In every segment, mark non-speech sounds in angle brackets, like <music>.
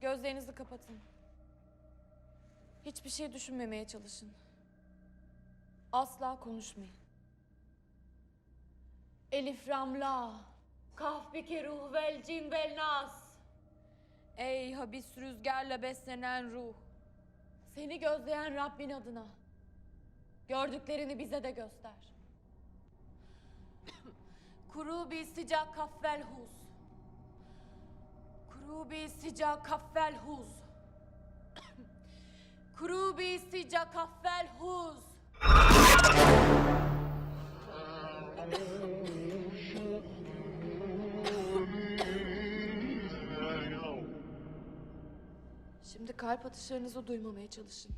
Gözlerinizi kapatın. Hiçbir şey düşünmemeye çalışın. Asla konuşmayın. Elif Ramla. Kaf bike ruh vel cin vel nas. Ey habis rüzgarla beslenen ruh. Seni gözleyen Rabbin adına. Gördüklerini bize de göster. <coughs> Kuru bir sıcak kaffel huz. Kuru bir sıcak kaffel huz. <coughs> Kuru bir sıcak kaffel huz. Şimdi kalp atışlarınızı duymamaya çalışın.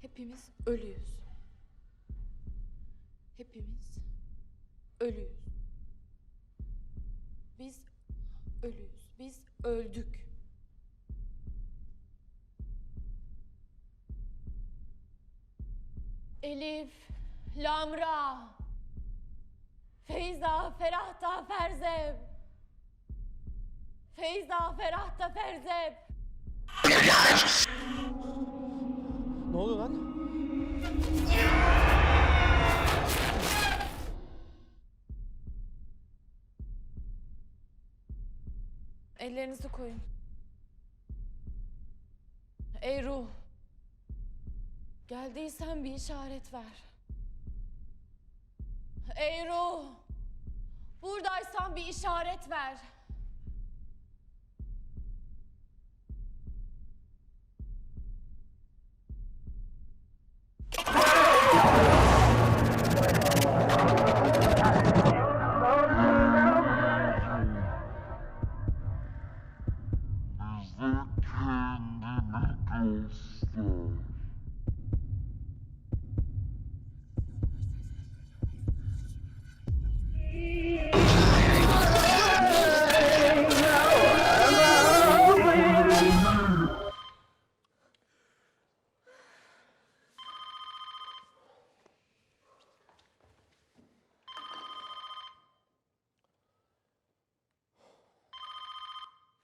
Hepimiz ölüyüz. Hepimiz ölüyüz. Biz ölüyüz. Biz öldük. Elif, Lamra, Feyza, Ferahta, Ferzeb. Feyza, Ferahta, Ferzeb. Ne oluyor lan? Ellerinizi koyun. Ey ruh. Geldiysen bir işaret ver. Ey ruh. Buradaysan bir işaret ver.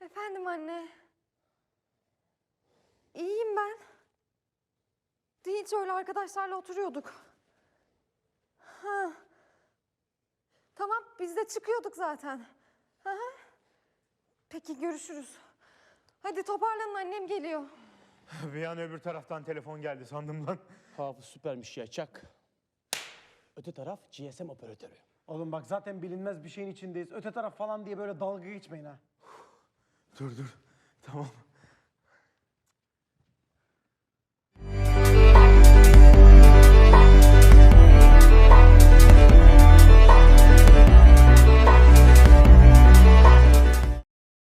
Efendim anne. İyiyim ben. Hiç öyle arkadaşlarla oturuyorduk. Ha. Tamam biz de çıkıyorduk zaten. Hı. Peki görüşürüz. Hadi toparlanın annem geliyor. <laughs> Bir an öbür taraftan telefon geldi sandım lan. Hafız süpermiş ya çak. Öte taraf GSM operatörü. Oğlum bak zaten bilinmez bir şeyin içindeyiz. Öte taraf falan diye böyle dalga geçmeyin ha. Dur dur. Tamam.